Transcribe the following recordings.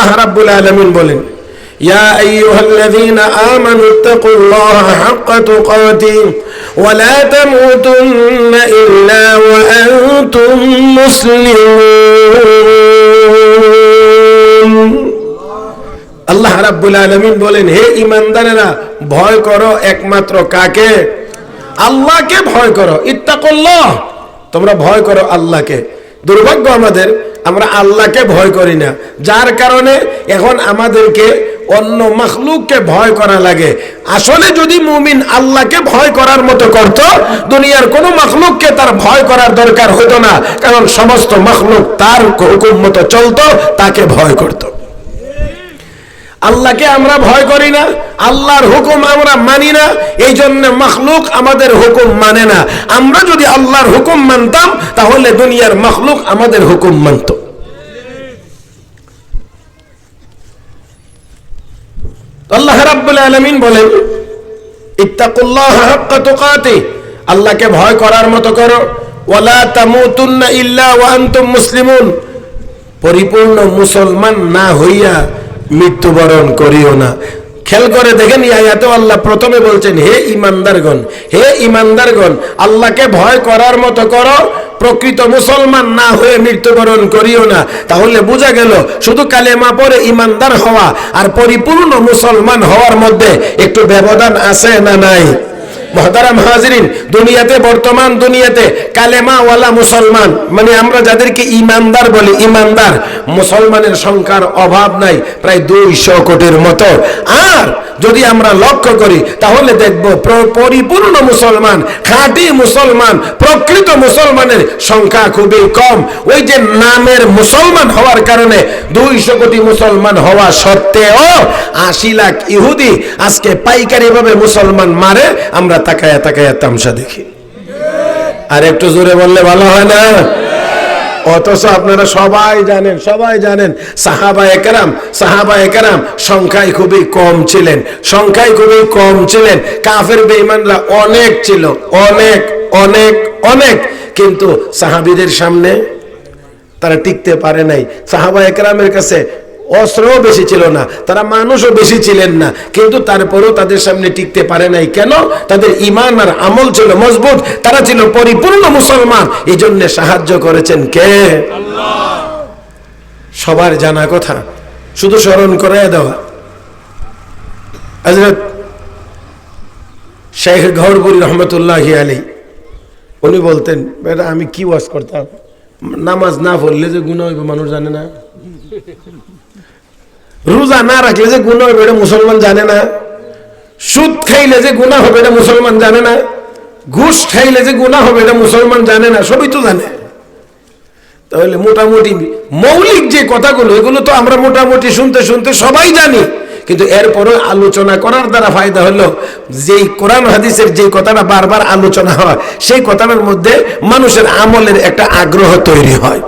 আল্লাহ রাব্বুল আলামিন বলেন يا أيها الذين آمنوا اتقوا الله حق تقاته ولا تموتن إلا وأنتم مسلمون আল্লাহ রাব্বুল আলামিন বলেন হে ইমানদারেরা ভয় করো একমাত্র কাকে আল্লাহকে ভয় করো ইত্তাকুল্লাহ তোমরা ভয় করো আল্লাহকে দুর্ভাগ্য আমাদের আমরা আল্লাহকে ভয় করি না। যার কারণে এখন আমাদেরকে অন্য মখলুককে ভয় করা লাগে। আসলে যদি মুমিন আল্লাহকে ভয় করার মতো করত, দুনিয়ার কোনো মখলুককে তার ভয় করার দরকার হতো না। কারণ সমস্ত মখলুক তার হুকুম মতো চলত, তাকে ভয় করতো। আল্লাহকে আমরা ভয় করি না, আল্লাহর হুকুম আমরা মানি না এই জন্য মখলুক আমাদের হুকুম মানে না। আমরা যদি আল্লাহর হুকুম মানতাম, তাহলে দুনিয়ার মখলুক আমাদের হুকুম মানত। আল্লাহ রাব্বুল আলামিন বলেন, ইত্তাকুল্লাহ হাক্কা তুকাতি আল্লাহকে ভয় করার মতো করো। ওয়ালা তামুতুন্না ইল্লা ওয়া আনতুম মুসলিমুন। পরিপূর্ণ মুসলমান না হইয়া মৃত্যুবরণ করিও না। খেল করে দেখেন ইয়াতে আল্লাহ প্রথমে বলছেন, হে ইমানদারগণ হে ইমানদারগণ, আল্লাহকে ভয় করার মতো করো, প্রকৃত মুসলমান না হয়ে মৃত্যুবরণ করিও না। তাহলে বোঝা গেল, শুধু কালেমা পরে ইমানদার হওয়া আর পরিপূর্ণ মুসলমান হওয়ার মধ্যে একটু ব্যবধান আছে না নাই? মহতারাম হাজরিন দুনিয়াতে, বর্তমান দুনিয়াতে কালেমাওয়ালা মুসলমান। মানে আমরা যাদেরকে ইমানদার বলি, ইমানদার, মুসলমানের সংখ্যার অভাব নাই, প্রায় দুইশো কোটির মতো। আর যদি আমরা লক্ষ্য করি, তাহলে দেখব পরিপূর্ণ মুসলমান, খাঁটি মুসলমান, প্রকৃত মুসলমানের সংখ্যা খুবই কম। ওই যে নামের মুসলমান হওয়ার কারণে দুইশো কোটি মুসলমান হওয়া সত্ত্বেও আশি লাখ ইহুদি আজকে পাইকারি ভাবে মুসলমান মারে, আমরা তাকায়া তাকায়া তামসা দেখি। আর একটু জোরে বললে ভালো হয় না? অথচ আপনারা সবাই জানেন সবাই জানেন, সাহাবা একরাম সাহাবা একরাম সংখ্যায় খুবই কম ছিলেন, সংখ্যায় খুবই কম ছিলেন। কাফের বেঈমানরা অনেক ছিল, অনেক অনেক অনেক। কিন্তু সাহাবিদের সামনে তারা টিকতে পারে নাই। সাহাবা একরামের কাছে অস্ত্রও বেশি ছিল না, তারা মানুষও বেশি ছিলেন না, কিন্তু তারপরেও তাদের সামনে টিকতে পারে নাই। কেন? তাদের ইমান আর আমল ছিল মজবুত, তারা ছিল পরিপূর্ণ মুসলমান। এই জন্য সাহায্য করেছেন কে? সবার জানা কথা। শুধু স্মরণ করে দেওয়া। শেখ ঘরপুরি রহমতুল্লাহ আলী উনি বলতেন, বেটা, আমি কি ওয়াজ করতাম? নামাজ না পড়লে যে গুণ হইবে, মানুষ জানে না। রোজা না রাখলে যে গুণ হবে এটা মুসলমান জানে না। সুদ খাইলে যে গুণা হবে এটা মুসলমান জানে না। ঘুষ খাইলে যে গুণা হবে এটা মুসলমান জানে না, সবই তো জানে। তাহলে মোটামুটি মৌলিক যে কথাগুলো, এগুলো তো আমরা মোটামুটি শুনতে শুনতে সবাই জানি। কিন্তু এরপরও আলোচনা করার দ্বারা ফায়দা হলো, যেই কোরআন হাদিসের যে কথাটা বারবার আলোচনা হয়, সেই কথাটার মধ্যে মানুষের আমলের একটা আগ্রহ তৈরি হয়।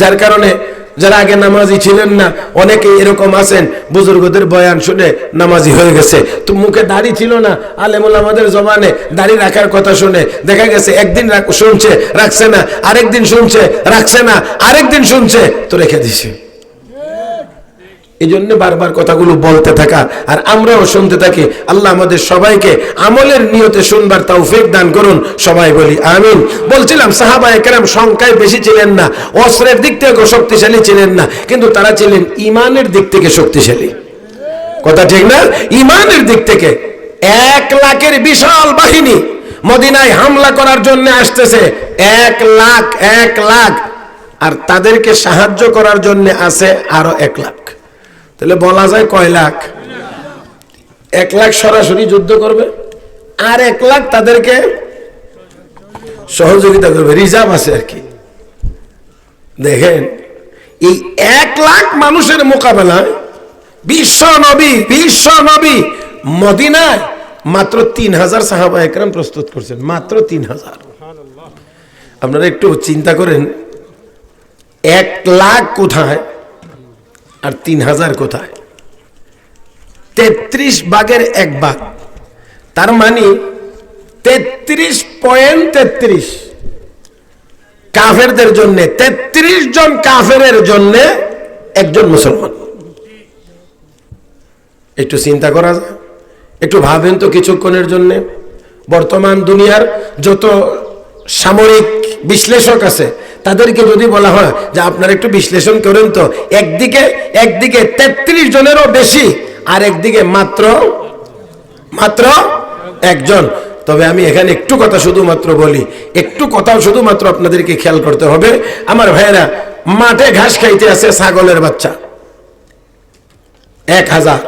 যার কারণে যারা আগে নামাজি ছিলেন না অনেকে এরকম আছেন, বুজুর্গদের বয়ান শুনে নামাজি হয়ে গেছে। তো মুখে দাড়ি ছিল না, আলেমুল আমাদের জমানে দাড়ি রাখার কথা শুনে দেখা গেছে একদিন শুনছে, রাখছে না, আরেকদিন শুনছে, রাখছে না, আরেকদিন শুনছে, তো রেখে দিছে এই জন্য বারবার কথাগুলো বলতে থাকা আর আমরাও শুনতে থাকি। আল্লাহ আমাদের সবাইকে আমলের নিয়তে শুনবার তৌফিক দান করুন। সবাই বলি আমিন। বলছিলাম সাহাবা একরাম সংখ্যায় বেশি ছিলেন না, অস্ত্রের দিক থেকে শক্তিশালী ছিলেন না, কিন্তু তারা ছিলেন ইমানের দিক থেকে শক্তিশালী। কথা ঠিক না? ইমানের দিক থেকে। এক লাখের বিশাল বাহিনী মদিনায় হামলা করার জন্য আসতেছে। এক লাখ এক লাখ। আর তাদেরকে সাহায্য করার জন্য আছে আরও এক লাখ। তাহলে বলা যায় কয় লাখ? এক লাখ সরাসরি যুদ্ধ করবে আর এক লাখ তাদেরকে সহযোগিতা করবে। রিজার্ভ আছে আর কি। দেখেন, এই এক লাখ মানুষের মোকাবেলায় বিশ্ব নবী বিশ্ব নবী মদিনায় মাত্র তিন হাজার সাহাবা একরাম প্রস্তুত করছেন, মাত্র তিন হাজার। আপনারা একটু চিন্তা করেন, এক লাখ কোথায়? আর তিন হাজার কোথায়? তেত্রিশ বাঘের এক বাঘ তার মানে তেত্রিশ পয়েন্ট তেত্রিশ। কাফেরদের জন্য, তেত্রিশ জন কাফেরের জন্য একজন মুসলমান। একটু চিন্তা করা যায়। একটু ভাবেন তো কিছুক্ষণের জন্যে। বর্তমান দুনিয়ার যত সামরিক বিশ্লেষক আছে, তাদেরকে যদি বলা হয় যে আপনারা একটু বিশ্লেষণ করেন তো, একদিকে একদিকে তেত্রিশ জনেরও বেশি, আর একদিকে মাত্র মাত্র একজন। তবে আমি এখানে একটু কথা শুধুমাত্র বলি, একটু কথাও শুধুমাত্র আপনাদেরকে খেয়াল করতে হবে। আমার ভাইয়েরা, মাঠে ঘাস খাইতে আছে ছাগলের বাচ্চা। এক হাজার।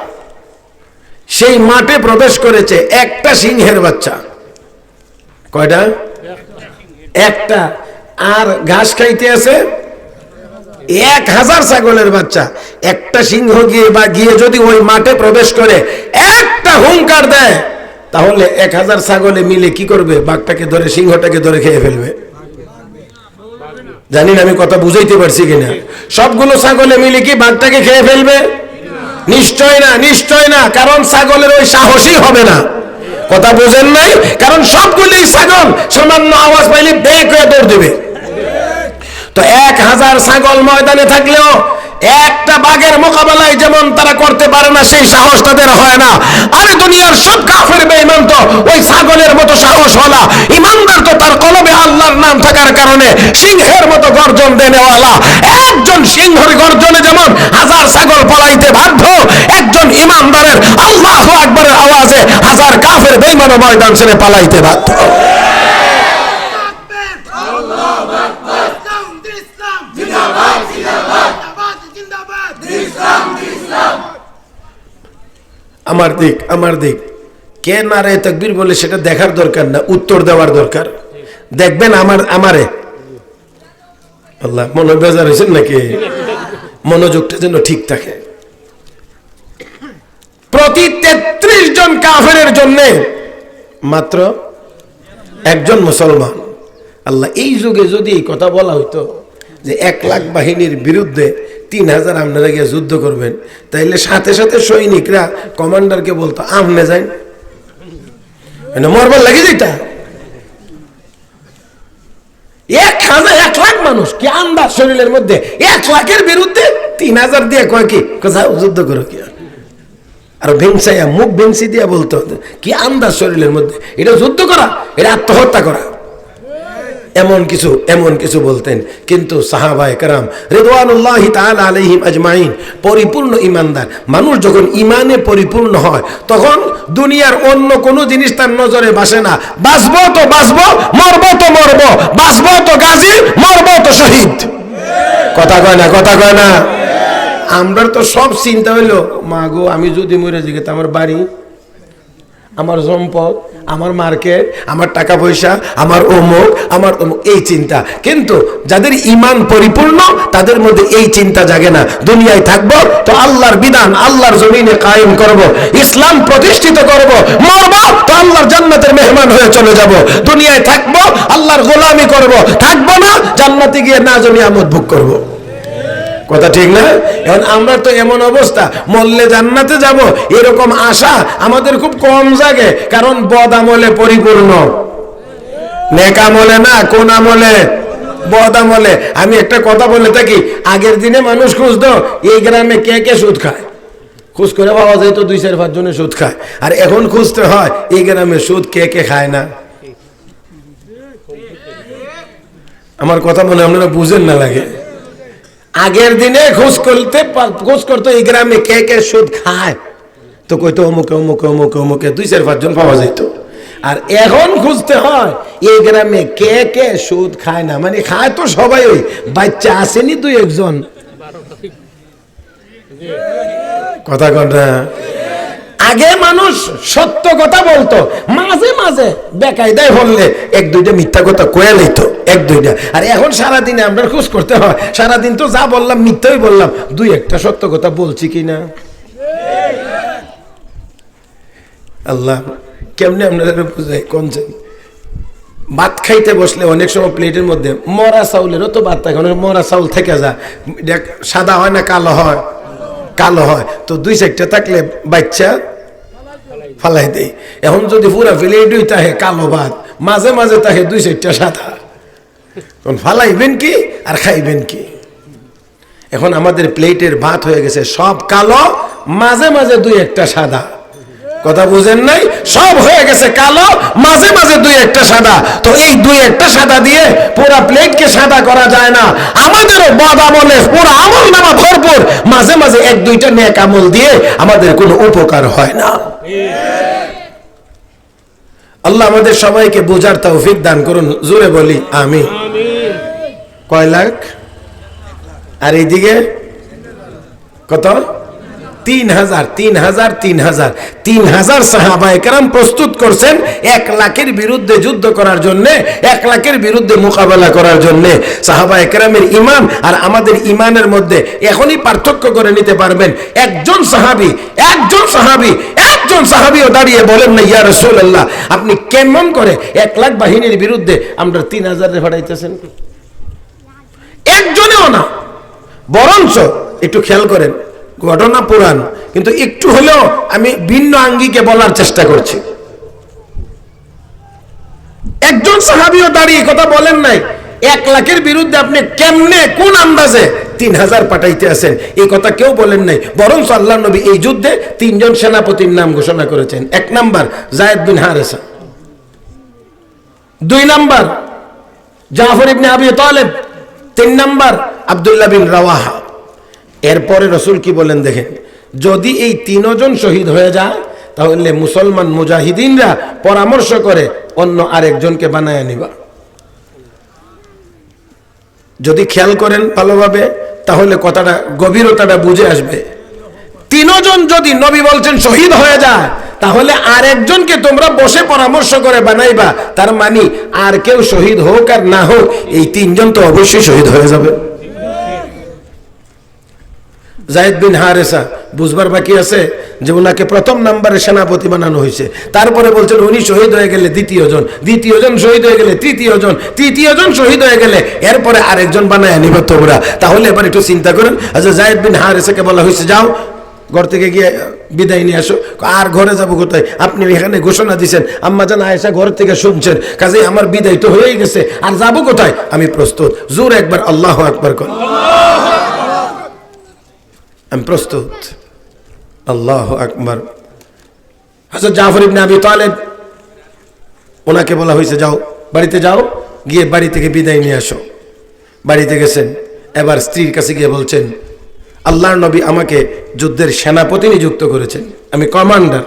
সেই মাঠে প্রবেশ করেছে একটা সিংহের বাচ্চা। কয়টা? একটা, আর ঘাস খাইতে আছে এক হাজার ছাগলের বাচ্চা। একটা সিংহ গিয়ে বা গিয়ে যদি ওই মাঠে প্রবেশ করে, একটা হুঙ্কার দেয়, তাহলে এক হাজার ছাগলে মিলে কি করবে? বাঘটাকে ধরে, সিংহটাকে ধরে খেয়ে ফেলবে। জানি না আমি কথা বুঝাইতে পারছি কিনা। সবগুলো ছাগলে মিলে কি বাঘটাকে খেয়ে ফেলবে? নিশ্চয় না নিশ্চয় না, কারণ ছাগলের ওই সাহসই হবে না। কথা বোঝেন নাই? কারণ সবগুলি ছাগল সামান্য আওয়াজ পাইলে বেগ হয়ে দৌড় দেবে। তো এক হাজার ছাগল ময়দানে থাকলেও একটা বাঘের মোকাবেলায় যেমন তারা করতে পারে না, সেই সাহস তাদের হয় না। আরে দুনিয়ার সব কাফের বেঈমান তো ওই ছাগলের মতো সাহস হলা ইমানদার তো তার কলবে আল্লাহর নাম থাকার কারণে সিংহের মতো গর্জন দেনেওয়ালা। একজন সিংহের গর্জনে যেমন হাজার ছাগল পলাইতে বাধ্য, একজন ইমানদারের আল্লাহ আকবরের আওয়াজে হাজার কাফের বেঈমানও ময়দান ছেড়ে পালাইতে বাধ্য ইসলাম ইসলাম জিন্দাবাদ জিন্দাবাদ জিন্দাবাদ ইসলাম ইসলাম আমার দিক আমার দিক। কে নারে তকবীর বলে সেটা দেখার দরকার না, উত্তর দেওয়ার দরকার। দেখবেন আমার, আমারে। আল্লাহ, মনে বেজার হয়েছেন নাকি? মনোযোগটা যেন ঠিক থাকে। প্রতি তেত্রিশ জন কাফের জন্য মাত্র একজন মুসলমান। আল্লাহ, এই যুগে যদি কথা বলা হইতো যে এক লাখ বাহিনীর বিরুদ্ধে তিন হাজার আপনারা গিয়ে যুদ্ধ করবেন। তাইলে সাথে সাথে সৈনিকরা কমান্ডারকে বলতো, আমনে যাই মানে মরবার লাগে যেটা এক হাজার, এক লাখ মানুষ কি আন্দাজ শরীরের মধ্যে? এক লাখের বিরুদ্ধে তিন হাজার দিয়ে কয় কি? কয়, যাও, যুদ্ধ করো কি? আর? ভেংসাইয়া মুখ ভেংসি দিয়া বলতো, কি আন্দাজ শরীরের মধ্যে? এটা যুদ্ধ করা, এটা আত্মহত্যা করা। এমন কিছু এমন কিছু বলতেন। কিন্তু সাহাবায়ে কারাম রেদওয়ানুল্লাহি তাআলা আলাইহিম আজমাইন, পরিপূর্ণ ইমানদার মানুষ যখন ইমানে পরিপূর্ণ হয়, তখন দুনিয়ার অন্য কোনো জিনিস তার নজরে বাসে না। বাঁচবো তো বাঁচবো, মরবো তো মরবো। বাঁচবো তো গাজী, মরবো তো শহীদ। কথা কয় না, কথা কয় না। আমরা তো সব চিন্তা হইল, মা গো, আমি যদি মরে যাই আমার বাড়ি আমার সম্পদ, আমার মার্কেট, আমার টাকা পয়সা, আমার অমুক আমার অমুক, এই চিন্তা। কিন্তু যাদের ইমান পরিপূর্ণ, তাদের মধ্যে এই চিন্তা জাগে না। দুনিয়ায় থাকব, তো আল্লাহর বিধান, আল্লাহর জমিনে কায়েম করব, ইসলাম প্রতিষ্ঠিত করব, মরব, তো আল্লাহর জান্নাতের মেহমান হয়ে চলে যাব। দুনিয়ায় থাকব, আল্লাহর গোলামি করব, থাকব না, জান্নাতে গিয়ে না জমি আমদ ভোগ করব। কথা ঠিক না? এখন আমরা তো এমন অবস্থা মল্লে জান্নাতে যাব, এরকম আশা আমাদের খুব কম জাগে, কারণ বদ আমলে পরিপূর্ণ। নেক আমলে না, কোন আমলে? বদ আমলে। আমি একটা কথা বলে থাকি, আগের দিনে মানুষ খুঁজতো, এই গ্রামে কে কে সুদ খায়? খুঁজ করে পাওয়া যায় তো দুই, চার, পাঁচ জনে সুদ খায়। আর এখন খুঁজতে হয়, এই গ্রামে সুদ কে কে খায় না? আমার কথা মনে আপনারা বুঝেন না লাগে। আগের দিনে খোঁজ করতে খোঁজ করতো এই গ্রামে কে কে সুদ খায়? তো কইতো অমুকে অমুকে অমুকে অমুকে দুই চার পাঁচজন পাওয়া যেত আর এখন খুঁজতে হয়, এই গ্রামে কে কে সুদ খায় না? মানে খায় তো সবাই ওই, বাচ্চা আসেনি দুই একজন। কথা কন আগে মানুষ সত্য কথা বলতো, মাঝে মাঝে বেকায়দায় বললে এক দুইটা মিথ্যা কথা কয়ে লইত। এক দুইটা আর এখন সারাদিনে আমরা খোঁজ করতে হয় সারাদিন তো যা বললাম মিথ্যাই বললাম। দুই একটা সত্য কথা বলছি কি না আল্লাহ কেমনে আপনারা বুঝাই কনছেন ভাত খাইতে বসলে অনেক সময় প্লেটের মধ্যে মরা চাউলেরও তো ভাত থাকে অনেক মরা চাউল থেকে যা দেখ, সাদা হয় না কালো হয়? কালো হয়। তো দুই সাইডটা থাকলে বাচ্চা ফালাই দেয়। এখন যদি পুরা প্লেটই তাহে কালো ভাত মাঝে মাঝে তাহে দুই সাইডটা সাদা। তখন ফালাইবেন কি আর খাইবেন কি? এখন আমাদের প্লেটের ভাত হয়ে গেছে সব কালো, মাঝে মাঝে দুই একটা সাদা। কথা বুঝেন নাই? সব হয়ে গেছে কালো, মাঝে মাঝে দুই একটা সাদা। তো এই দুই একটা সাদা দিয়ে পুরো প্লেটকে সাদা করা যায় না। আমাদেরও বদ আমলে পুরো আমল নামা ভরপুর। মাঝে মাঝে এক দুইটা নেক আমল দিয়ে আমাদের কোনো উপকার হয় না। আল্লাহ আমাদের সবাইকে বোঝার তৌফিক দান করুন। জোরে বলি আমি কয় লাখ? আর এইদিকে? কত? তিন হাজার তিন হাজার তিন হাজার। প্রস্তুত করছেন এক লাখের বিরুদ্ধে যুদ্ধ করার জন্য, এক লাখের বিরুদ্ধে মোকাবেলা করার জন্য। সাহাবা একরামের ইমান আর আমাদের ইমানের মধ্যে এখনই পার্থক্য করে নিতে পারবেন। একজন সাহাবি একজন সাহাবি একজন সাহাবিও দাঁড়িয়ে বলেন না ইয়া রসুল্লাহ আপনি কেমন করে এক লাখ বাহিনীর বিরুদ্ধে আমরা তিন হাজারে ভাড়াইতেছেন একজনেও না, বরঞ্চ একটু খেয়াল করেন, ঘটনা পুরাণ, কিন্তু একটু হলেও আমি ভিন্ন আঙ্গিকে বলার চেষ্টা করছি। একজন সাহাবিও দাঁড়িয়ে কথা বলেন নাই এক লাখের বিরুদ্ধে আপনি কেমনে কোন আন্দাজে তিন হাজার পাঠাইতে আছেন? এই কথা কেউ বলেন নাই। বরং আল্লাহ নবী এই যুদ্ধে তিনজন সেনাপতির নাম ঘোষণা করেছেন। এক নাম্বার, জায়দ বিন হারেসা। দুই নাম্বার, জাফর ইবনে আবি তালেব। তিন নাম্বার, আব্দুল্লাহ বিন রাওয়াহা। এরপরে রসুল কি বলেন দেখেন, যদি এই তিনজন শহীদ হয়ে যায়, তাহলে মুসলমান মুজাহিদিনরা পরামর্শ করে অন্য আরেকজনকে বানায় নিবা। যদি খেয়াল করেন ভালোভাবে, তাহলে কথাটা, গভীরতাটা বুঝে আসবে। তিনজন যদি নবী বলছেন শহীদ হয়ে যায় তাহলে আর একজনকে তোমরা বসে পরামর্শ করে বানাইবা। তার মানে আর কেউ শহীদ হোক আর না হোক, এই তিনজন তো অবশ্যই শহীদ হয়ে যাবে। জায়দ বিন হারেসা, বুঝবার বাকি আছে যে ওনাকে প্রথম নাম্বারে সেনাপতি বানানো হয়েছে। তারপরে বলছেন, উনি শহীদ হয়ে গেলে দ্বিতীয় জন দ্বিতীয় জন শহীদ হয়ে গেলে তৃতীয় জন তৃতীয় জন শহীদ হয়ে গেলে এরপরে আরেকজন বানায় নিব তোমরা। তাহলে এবার একটু চিন্তা করেন আচ্ছা জায়দ বিন হারেসাকে বলা হয়েছে, যাও, ঘর থেকে গিয়ে বিদায় নিয়ে আসো। আর ঘরে যাব কোথায়? আপনি এখানে ঘোষণা দিচ্ছেন আম্মা জান আয়েশা ঘর থেকে শুনছেন, কাজে আমার বিদায় তো হয়েই গেছে, আর যাব কোথায়? আমি প্রস্তুত। জোর একবার আল্লাহ একবার কর আমি প্রস্তুত আল্লাহ আকবর হাজর জাফর ইবনে আবি তালেব ওনাকে বলা হয়েছে, যাও, বাড়িতে যাও, গিয়ে বাড়ি থেকে বিদায় নিয়ে আসো। বাড়িতে গেছেন। এবার স্ত্রীর কাছে গিয়ে বলছেন, আল্লাহর নবী আমাকে যুদ্ধের সেনাপতি নিযুক্ত করেছেন। আমি কমান্ডার।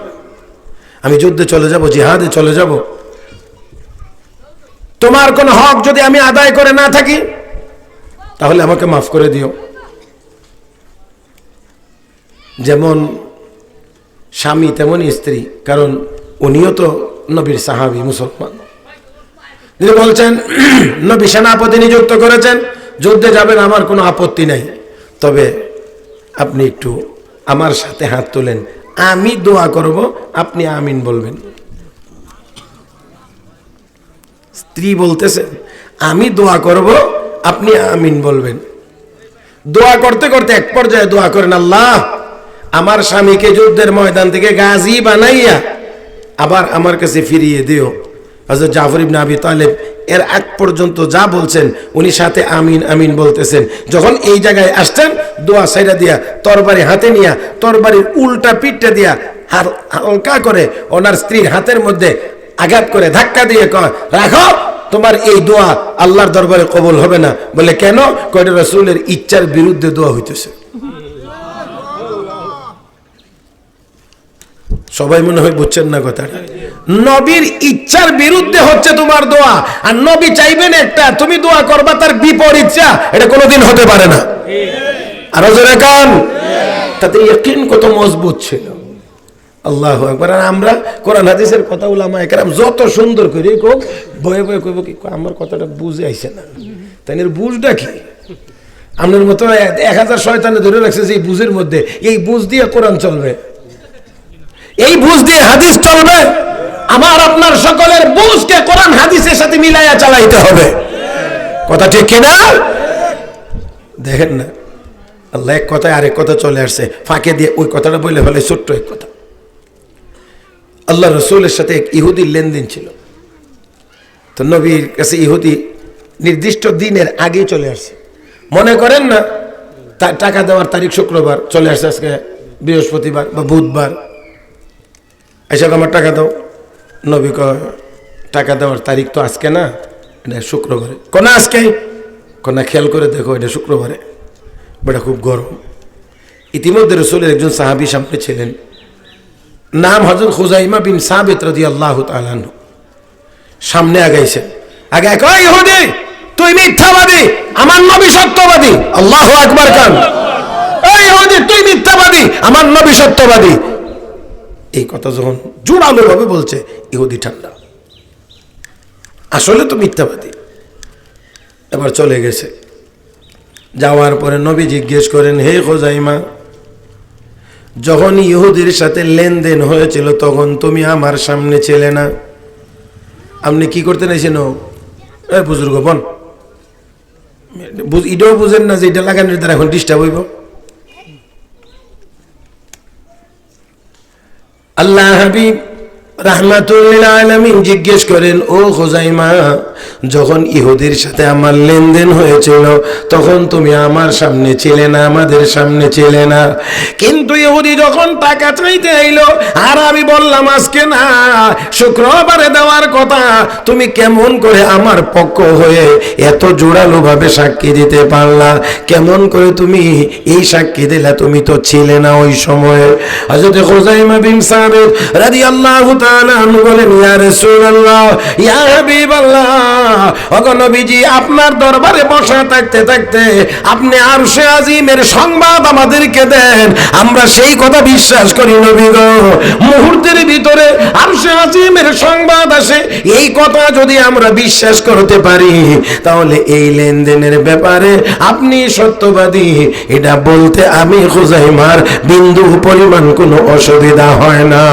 আমি যুদ্ধে চলে যাব, জিহাদে চলে যাব। তোমার কোন হক যদি আমি আদায় করে না থাকি, তাহলে আমাকে মাফ করে দিও। যেমন স্বামী, তেমনই স্ত্রী, কারণ উনিও তো নবীর সাহাবি মুসলমান। তিনি বলছেন, নবী সেনাপতি নিযুক্ত করেছেন, যুদ্ধে যাবেন, আমার কোনো আপত্তি নাই। তবে আপনি একটু আমার সাথে হাত তোলেন, আমি দোয়া করব, আপনি আমিন বলবেন। স্ত্রী বলতেছেন আমি দোয়া করব, আপনি আমিন বলবেন। দোয়া করতে করতে এক পর্যায়ে দোয়া করেন, আল্লাহ আমার স্বামীকে যুদ্ধের ময়দান থেকে গাজী বানাইয়া আবার আমার কাছে ফিরিয়ে দিও। হজরত জাফর ইবনে আবি তালেব এর আগ পর্যন্ত যা বলছেন, উনি সাথে আমিন আমিন বলতেছেন। যখন এই জায়গায় আসছেন, দোয়া সাইডা দিয়া, তরবারি হাতে নিয়া, তরবারির উল্টা পিঠটা দিয়া হার হালকা করে ওনার স্ত্রীর হাতের মধ্যে আঘাত করে ধাক্কা দিয়ে কয়, রাখো, তোমার এই দোয়া আল্লাহর দরবারে কবল হবে না। বলে, কেন? কয়টা রসুলের ইচ্ছার বিরুদ্ধে দোয়া হইতেছে। সবাই মনে হয় বুঝছেন না কথাটা? নবীর ইচ্ছার বিরুদ্ধে হচ্ছে তোমার দোয়া। আর নবী চাইবেন একটা, তুমি দোয়া করবা, তার বিপরীত এটা কোনোদিন হতে পারে না। আরও জোরে কান। তাতে ইয়কিন কত মজবুত ছিল। আল্লাহ একবার আর আমরা কোরআন হাদিসের কথা উলামা একরাম যত সুন্দর করে কোক বয়ে বয়ে কইব কি আমার কথাটা বুঝে আইছে না। তাই বুঝটা কি? আপনার মতো এক হাজার শয়তানে ধরে রাখছে যে এই বুঝের মধ্যে, এই বুঝ দিয়ে কোরআন চলবে। এই বুঝ দিয়ে হাদিস চলবে। আমার আপনার সকলের বুঝকে কোরআন হাদিসের সাথে মিলাইয়া চালাইতে হবে। কথা ঠিক কিনা? দেখেন না। আল্লাহ এক কথায় আরেক কথা চলে আসছে। ফাঁকে দিয়ে ওই কথাটা বলে ফেলে, ছোট্ট এক কথা। আল্লাহ রসুলের সাথে এক ইহুদির লেনদেন ছিল। তো নবীর কাছে ইহুদি নির্দিষ্ট দিনের আগেই চলে আসছে। মনে করেন না টাকা দেওয়ার তারিখ শুক্রবার চলে আসছে আজকে বৃহস্পতিবার বা বুধবার। এসব আমার টাকা দাও। নবী কয়, টাকা দেওয়ার তারিখ তো আজকে না, এটা শুক্রবারে। কোন আজকে? কোনা খেয়াল করে দেখো, এটা শুক্রবারে। বেটা খুব গরম। ইতিমধ্যে রসুলের একজন সাহাবি সামনে ছিলেন। নাম হজরত খুজাইমা বিন সাবিত রাদি আল্লাহ তালানহু সামনে আগাইছে। আগে ইহুদি, তুই মিথ্যাবাদী, আমার নবী সত্যবাদী। আল্লাহ আকবার খান তুই মিথ্যাবাদী, আমার নবী সত্যবাদী। এই কথা যখন জোরালো ভাবে বলছে, ইহুদি ঠান্ডা। আসলে তো মিথ্যাবাদী। এবার চলে গেছে। যাওয়ার পরে নবী জিজ্ঞেস করেন, হে খোজাইমা, যখন ইহুদির সাথে লেনদেন হয়েছিল, তখন তুমি আমার সামনে ছিলে না। আপনি কি করতে নাইছেন এ বুজুর্গ বন এটাও বুঝেন না যে এটা লাগানোর দ্বারা এখন ডিস্টার্ব হইব। আল্লাহ হাবিব জিজ্ঞেস করেন, ও যখন সাথে আমার লেনদেন হয়েছিল, তখন তুমি আমার সামনে ছিলে না, আমাদের সামনে ছিলে না। কিন্তু ইহুদি যখন টাকা চাইতে আইলো, আর আমি বললাম, আজকে না, শুক্রবারে দেওয়ার কথা, তুমি কেমন করে আমার পক্ষ হয়ে এত জোরালো ভাবে সাক্ষী দিতে পারলা? কেমন করে তুমি এই সাক্ষী দিলা? তুমি তো ছিলে না ওই সময়ে। খুজাইমা বিন রাদিয়াল্লাহু সংবাদ আমরা সেই কথা বিশ্বাস করি নবী গো। মুহূর্তের ভিতরে আরশে আজিমের সংবাদ আসে। এই কথা যদি আমরা বিশ্বাস করতে পারি, তাহলে এই লেনদেনের ব্যাপারে আপনি সত্যবাদী। এটা বলতে আমি খুজাইমার বিন্দু পরিমাণ কোনো অসুবিধা হয় না।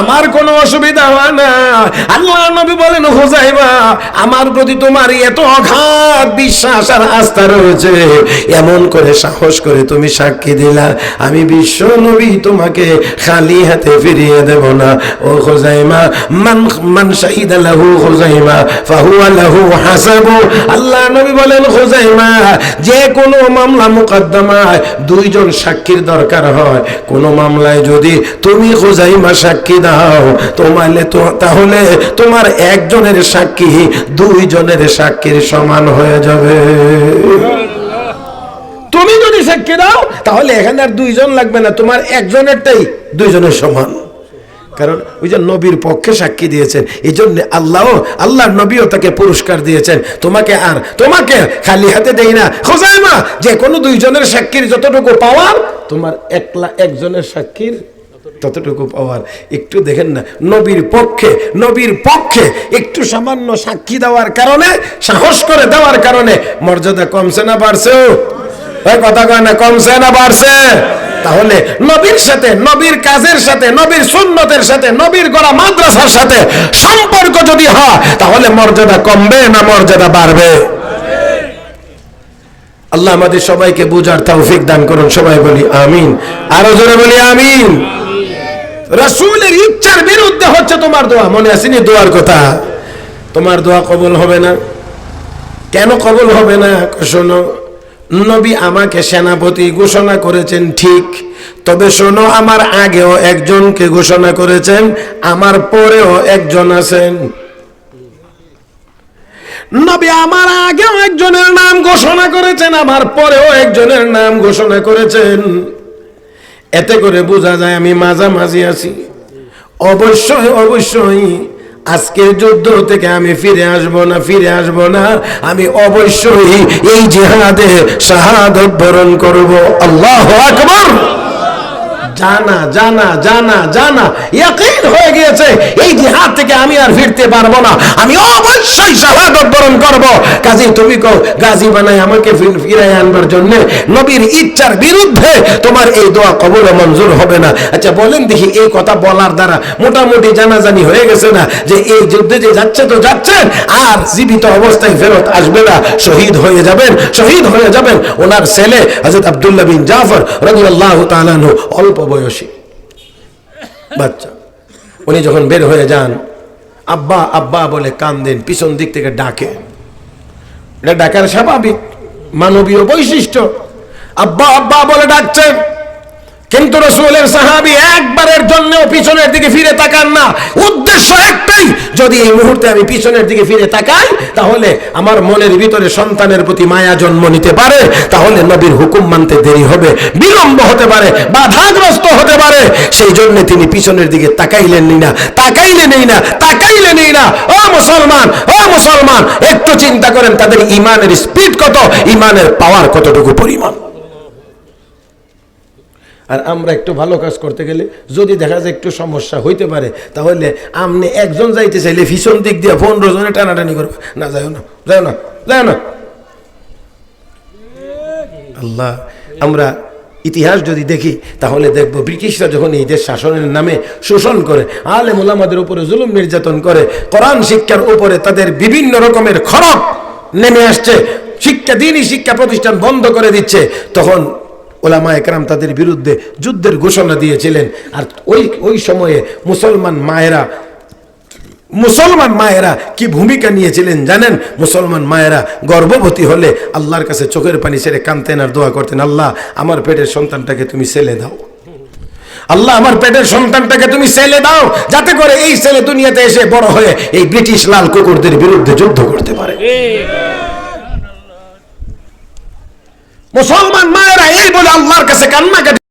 আমার কোনো অসুবিধা হয় না। আল্লাহ নবী বলেন, হুজাইবা, আমার প্রতি তোমার এত অগাধ বিশ্বাস আর আস্থা রয়েছে। এমন করে সাহস করে তুমি সাক্ষী দিলা। আমি বিশ্ব নবী, তোমাকে খালি হাতে ফিরিয়ে দেব না। ও হুজাইমা, মান মান শাহিদা লাহু হুজাইমা, ফাহুয়া লাহু হাসাবু। আল্লাহ নবী বলেন, হুজাইমা, যে কোনো মামলা মুকদ্দমায় দুইজন সাক্ষীর দরকার হয়। কোনো মামলায় যদি তুমি হুজাইমা সাক্ষী দাও। তোমালে তো, তাহলে তোমার একজনের সাক্ষী দুইজনের সাক্ষীর সমান হয়ে যাবে। তুমি যদি সাক্ষী দাও, তাহলে এখানে আর দুইজন লাগবে না। তোমার একজনেরটাই দুইজনের সমান। কারণ ওই যে নবীর পক্ষে সাক্ষী দিয়েছেন, এই জন্য আল্লাহ, আল্লাহর নবীও তাকে পুরস্কার দিয়েছেন। তোমাকে আর, তোমাকে খালি হাতে দেই না। খোঁজাইমা, যে কোনো দুইজনের সাক্ষীর যতটুকু পাওয়ার, তোমার একলা একজনের সাক্ষীর ততটুকু পাওয়ার। একটু দেখেন না, নবীর পক্ষে নবীর পক্ষে একটু সামান্য সাক্ষী দেওয়ার কারণে, সাহস করে দেওয়ার কারণে মর্যাদা কমছে না বাড়ছেও ওই কথা কয় না, কমছে না বাড়ছে? তাহলে নবীর সাথে, নবীর কাজের সাথে, নবীর সুন্নতের সাথে, নবীর গড়া মাদ্রাসার সাথে সম্পর্ক যদি হয়, তাহলে মর্যাদা কমবে না মর্যাদা বাড়বে? আল্লাহ আমাদের সবাইকে বুঝার তৌফিক দান করুন, সবাই বলি আমিন। আরও জোরে বলি আমিন। রাসূলের ইচ্ছার বিরুদ্ধে হচ্ছে তোমার দোয়া। মনে আসেনি দোয়ার কথা? তোমার দোয়া কবল হবে না? কেন কবল হবে না? শোনো, নবী আমাকে সেনাপতি ঘোষণা করেছেন ঠিক। তবে শোনো, আমার আগেও একজনকে ঘোষণা করেছেন, আমার পরেও একজন আছেন। নবী আমার আগেও একজনের নাম ঘোষণা করেছেন, আমার পরেও একজনের নাম ঘোষণা করেছেন। এতে করে বোঝা যায় আমি মাঝামাঝি আছি। অবশ্যই অবশ্যই আজকের যুদ্ধ থেকে আমি ফিরে আসব না, ফিরে আসব না। আমি অবশ্যই এই জেহাদে শাহাদত বরণ করব। আল্লাহ আকবর! জানা জানা জানা জানা। ইয়াকিন হয়ে গিয়েছে, এই জিহাদ থেকে আমি আর ফিরতে পারব না। আমি অবশ্যই শাহাদত বরণ করব। কাজী, তুমি কও, গাজী বানাই আমাকে ফির- ফিরাই আনবার জন্য নবীর ইচ্ছার বিরুদ্ধে তোমার এই দোয়া কবুল মঞ্জুর হবে না। আচ্ছা বলেন দেখি, এই কথা বলার দ্বারা মোটামুটি জানাজানি হয়ে গেছে না? যে এই যুদ্ধে যে যাচ্ছে তো যাচ্ছেন, আর জীবিত অবস্থায় ফেরত আসবে না। শহীদ হয়ে যাবেন, শহীদ হয়ে যাবেন। ওনার ছেলে হযরত আব্দুল্লাহ বিন জাফর রাদিয়াল্লাহু তাআলা অল্প বয়সী বাচ্চা। উনি যখন বের হয়ে যান, আব্বা আব্বা বলে কান দেন পিছন দিক থেকে ডাকে। এটা ডাকার স্বাভাবিক, মানবীয় বৈশিষ্ট্য। আব্বা আব্বা বলে ডাকছে কিন্তু রসুলের সাহাবি একবারের জন্য পিছনের দিকে ফিরে তাকান না। উদ্দেশ্য একটাই, যদি এই মুহূর্তে আমি পিছনের দিকে ফিরে তাকাই, তাহলে আমার মনের ভিতরে সন্তানের প্রতি মায়া জন্ম নিতে পারে। তাহলে নবীর হুকুম মানতে দেরি হবে, বিলম্ব হতে পারে, বাধাগ্রস্ত হতে পারে। সেই জন্য তিনি পিছনের দিকে তাকাইলেন নি তাকাইলে নেই না তাকাইলে নেই না। ও মুসলমান ও মুসলমান, একটু চিন্তা করেন, তাদের ইমানের স্পিড কত, ইমানের পাওয়ার কতটুকু পরিমাণ? আর আমরা একটু ভালো কাজ করতে গেলে যদি দেখা যায় একটু সমস্যা হইতে পারে, তাহলে আপনি একজন যাইতে চাইলে ভীষণ দিক দিয়ে পনেরো জনে টানাটানি করবে। না যাও না যাও না যাও না। আল্লাহ, আমরা ইতিহাস যদি দেখি, তাহলে দেখব ব্রিটিশরা যখন এই দেশ শাসনের নামে শোষণ করে আলে মোলামাদের উপরে জুলুম নির্যাতন করে, কোরআন শিক্ষার উপরে তাদের বিভিন্ন রকমের খরচ নেমে আসছে, শিক্ষা, দিনই শিক্ষা প্রতিষ্ঠান বন্ধ করে দিচ্ছে, তখন ওলামা একরাম তাদের বিরুদ্ধে যুদ্ধের ঘোষণা দিয়েছিলেন। আর ওই ওই সময়ে মুসলমান মায়েরা মুসলমান মায়েরা কি ভূমিকা নিয়েছিলেন জানেন? মুসলমান মায়েরা গর্ভবতী হলে আল্লাহর কাছে চোখের পানি ছেড়ে কানতেন আর দোয়া করতেন, আল্লাহ, আমার পেটের সন্তানটাকে তুমি ছেলে দাও। আল্লাহ, আমার পেটের সন্তানটাকে তুমি ছেলে দাও, যাতে করে এই ছেলে দুনিয়াতে এসে বড় হয়ে এই ব্রিটিশ লাল কুকুরদের বিরুদ্ধে যুদ্ধ করতে পারে। মুসলমান মায়েরা এই বলে আল্লাহর কাছে কান্নাকাটি